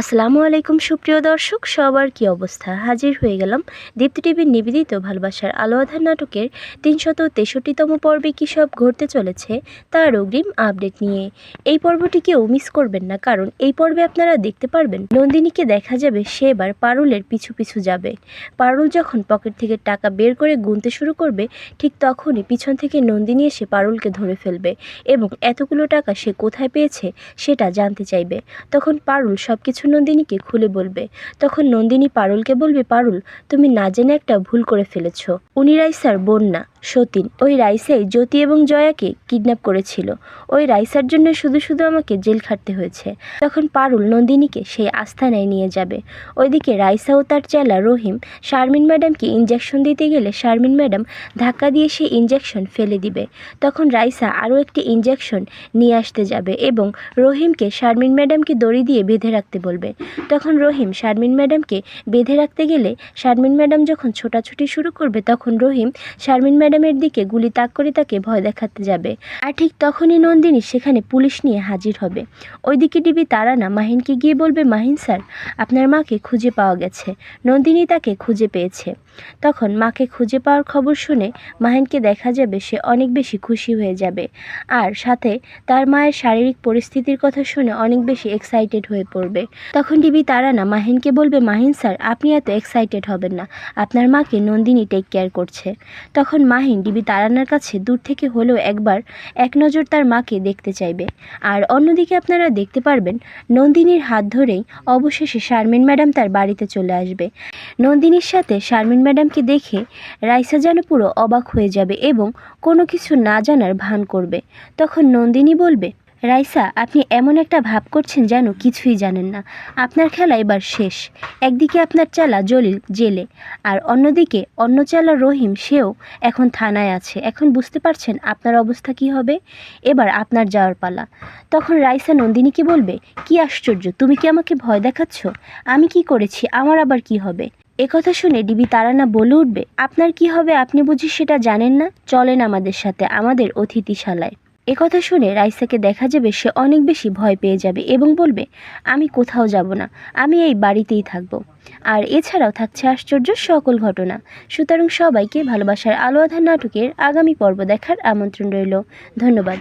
আসসালামু আলাইকুম সুপ্রিয় দর্শক, সবার কি অবস্থা? হাজির হয়ে গেলাম দীপ্তি টিভির নিবেদিত ভালোবাসার আলো আধার নাটকের তিনশত তেষট্টিতম পর্বে কী সব ঘটতে চলেছে তার অগ্রিম আপডেট নিয়ে। এই পর্বটি কেউ মিস করবেন না, কারণ এই পর্বে আপনারা দেখতে পারবেন নন্দিনীকে দেখা যাবে সে এবার পারুলের পিছু পিছু যাবে। পারুল যখন পকেট থেকে টাকা বের করে গুনতে শুরু করবে, ঠিক তখনই পিছন থেকে নন্দিনী এসে পারুলকে ধরে ফেলবে এবং এতগুলো টাকা সে কোথায় পেয়েছে সেটা জানতে চাইবে। তখন পারুল সব কিছু নন্দিনীকে খুলে বলবে। তখন নন্দিনী পারুলকে বলবে, পারুল, তুমি না জেনে একটা ভুল করে ফেলেছ। উনি রাইসার বোন না। সতীন। ওই রাইসাই জ্যোতি এবং জয়াকে কিডন্যাপ করেছিল। ওই রাইসার জন্য শুধু শুধু আমাকে জেল খাটতে হয়েছে। তখন পারুল নন্দিনীকে সেই আস্থানায় নিয়ে যাবে। ওইদিকে রাইসা ও তার চেলা রহিম শারমিন ম্যাডামকে ইঞ্জেকশন দিতে গেলে শারমিন ম্যাডাম ধাক্কা দিয়ে সেই ইঞ্জেকশন ফেলে দিবে। তখন রাইসা আরও একটি ইঞ্জেকশন নিয়ে আসতে যাবে এবং রহিমকে শারমিন ম্যাডামকে দড়ি দিয়ে বেঁধে রাখতে বলবে। তখন রহিম শারমিন ম্যাডামকে বেঁধে রাখতে গেলে শারমিন ম্যাডাম যখন ছোটাছুটি শুরু করবে, তখন রহিম শারমিন ম্যাডামের দিকে গুলি তাক করে তাকে ভয় দেখাতে যাবে। আর ঠিক তখনই নন্দিনী সেখানে পুলিশ নিয়ে হাজির হবে। ওইদিকে ডিবি তারানা মাহিনকে গিয়ে বলবে, মাহিন স্যার, আপনার মাকে খুঁজে পাওয়া গেছে। নন্দিনী তাকে খুঁজে পেয়েছে। তখন মাকে খুঁজে পাওয়ার খবর শুনে মাহিনকে দেখা যাবে সে অনেক বেশি খুশি হয়ে যাবে। আর সাথে তার মায়ের শারীরিক পরিস্থিতির কথা শুনে অনেক বেশি এক্সাইটেড হয়ে পড়বে। তখন ডিবি তারানা মাহিনকে বলবে, মাহিন স্যার, আপনি এত এক্সাইটেড হবেন না। আপনার মাকে নন্দিনী টেক কেয়ার করছে। তখন মাহিন ডিবি তারানার কাছে দূর থেকে হলেও একবার এক নজর তার মাকে দেখতে চাইবে। আর অন্যদিকে আপনারা দেখতে পারবেন, নন্দিনীর হাত ধরেই অবশেষে শারমিন ম্যাডাম তার বাড়িতে চলে আসবে। নন্দিনীর সাথে শারমিন ম্যাডামকে দেখে রাইসা যেন পুরো অবাক হয়ে যাবে এবং কোনো কিছু না জানার ভান করবে। তখন নন্দিনী বলবে রাইসা, আপনি এমন একটা ভাব করছেন যেন কিছুই জানেন না। আপনার খেলা এবার শেষ। একদিকে আপনার চালা জলিল, জেলে, আর অন্যদিকে অন্য চালা রহিম, সেও এখন থানায় আছে। এখন বুঝতে পারছেন আপনার অবস্থা কি হবে? এবার আপনার যাওয়ার পালা। তখন রাইসা নন্দিনীকে বলবে, কি আশ্চর্য, তুমি কি আমাকে ভয় দেখাচ্ছ? আমি কি করেছি? আমার আবার কি হবে? একথা শুনে ডিবি তারানা বলে উঠবে, আপনার কি হবে? আপনি বুঝি সেটা জানেন না? চলেন আমাদের সাথে, আমাদের অতিথিশালায়। একথা শুনে রাইসাকে দেখা যাবে সে অনেক বেশি ভয় পেয়ে যাবে এবং বলবে, আমি কোথাও যাব না, আমি এই বাড়িতেই থাকব। আর এছাড়াও থাকছে আশ্চর্য সকল ঘটনা। সুতরাং সবাইকে ভালোবাসার আলো আধার নাটকের আগামী পর্ব দেখার আমন্ত্রণ রইল। ধন্যবাদ।